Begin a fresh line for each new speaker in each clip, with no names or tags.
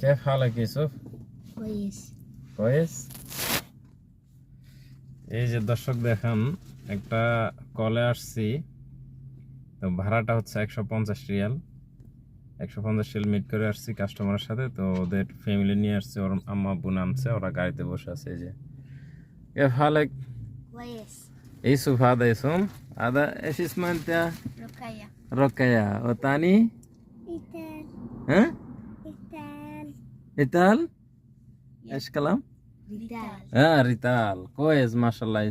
كيف حالك يوسف
كويس
كويس এই যে দর্শক দেখান একটা কলে আসছি তো ভাড়াটা হচ্ছে একশো পঞ্চাশ রিয়াল একশো পঞ্চাশ রিয়াল মিট করে আসছি কাস্টমারের সাথে তো ওদের ফ্যামিলি নিয়ে আসছে ওর আম্মা আব্বু নামছে ওরা গাড়িতে বসে আছে এই যে كيف حالك
كويس
يوسف هذا اسم هذا ايش اسمه انت
رقية
رقية والثاني
إيتال
ها
إيتال রিতাল।
হ্যাঁ রিতাল। কয়েস মাসাল্লাহ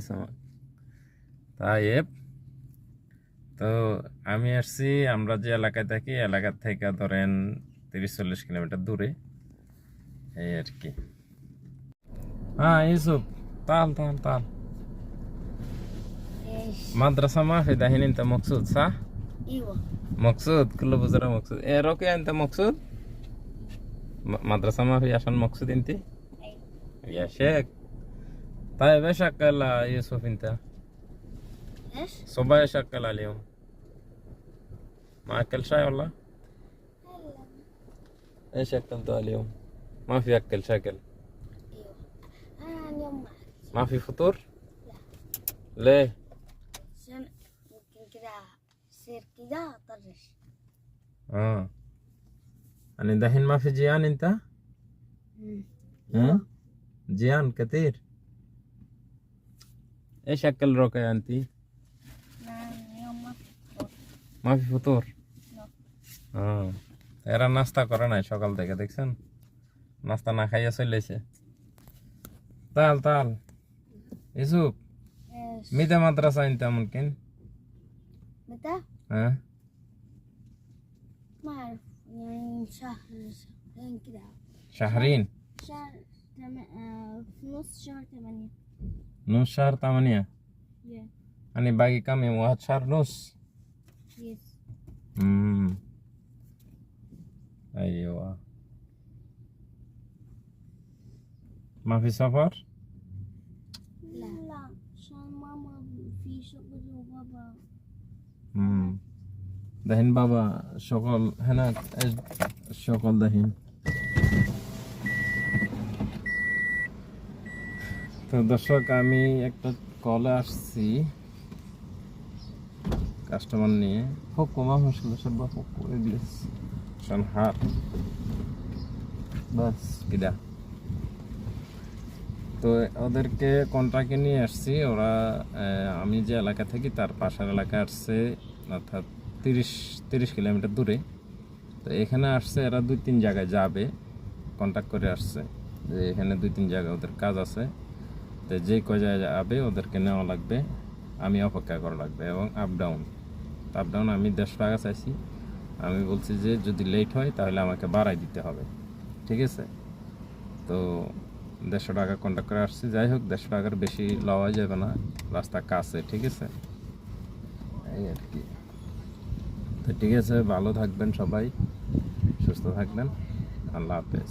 তাইব তো আমি আসছি আমরা যে এলাকায় থাকি এলাকার থেকে ধরেন তিরিশ চল্লিশ কিলোমিটার দূরে। এই আর কি। হ্যাঁ ইউসুফ তাল তাল তাল। মাদ্রাসা মাফি দাহিন মকসুদ সা? মকসুদ কুল্লু বুজরা মকসুদ। এ মকসুদ? مدرسة ما في عشان مقصود انت؟ يا شيخ. طيب إيش أكل يوسف أنت؟
إيش؟
صبح إيش أكل اليوم؟ ما أكل شاي والله؟ إيش اكلت اليوم؟ ما في أكل شكل.
أنا اليوم ما
ما في فطور؟ ليه؟
عشان ممكن كذا يصير كذا أطرش
آه. يعني دحين ما في جيان انت ها جيان كثير ايش اكل روكي انت
أنا اليوم ما في فطور
ما في فطور
لا.
اه এরা নাস্তা করে নাই সকাল থেকে দেখছেন নাস্তা না খাইয়া চলেছে তাল তাল ইসুপ
إيش
মিদে মাদ্রাসা انت ممكن
متى
হ্যাঁ
ما أعرف يعني شهر شهرين كذا
شهرين
شهر تم... آه في نص شهر ثمانية
نص شهر ثمانية
yeah.
يعني باقي كم يوم واحد شهر نص
yes.
امم ايوه ما في سفر দেখেন বাবা সকল হ্যাঁ সকল দেখেন। তো দর্শক আমি একটা কলে আসছি কাস্টমার নিয়ে। খুব কমা হয়েছিল সব হোক করে দিয়েছি হাত। বাস। কিডা তো ওদেরকে কন্ট্রাক্টে নিয়ে আসছি। ওরা আমি যে এলাকা থাকি তার পাশের এলাকা আসছে অর্থাৎ তিরিশ তিরিশ কিলোমিটার দূরে। তো এখানে আসছে এরা দুই তিন জায়গায় যাবে কন্ট্যাক্ট করে আসছে যে এখানে দুই তিন জায়গায় ওদের কাজ আছে। তো যে কয় জায়গায় যাবে ওদেরকে নেওয়া লাগবে, আমি অপেক্ষা করা লাগবে এবং আপ ডাউন আপ ডাউন আমি দেড়শো টাকা চাইছি। আমি বলছি যে যদি লেট হয় তাহলে আমাকে বাড়াই দিতে হবে। ঠিক আছে? তো দেড়শো টাকা কন্ট্যাক্ট করে আসছি। যাই হোক, দেড়শো টাকার বেশি লওয়া যাবে না। রাস্তা কাছে, ঠিক আছে? এই আর কি। তো ঠিক আছে ভালো থাকবেন সবাই সুস্থ থাকবেন আল্লাহ হাফেজ।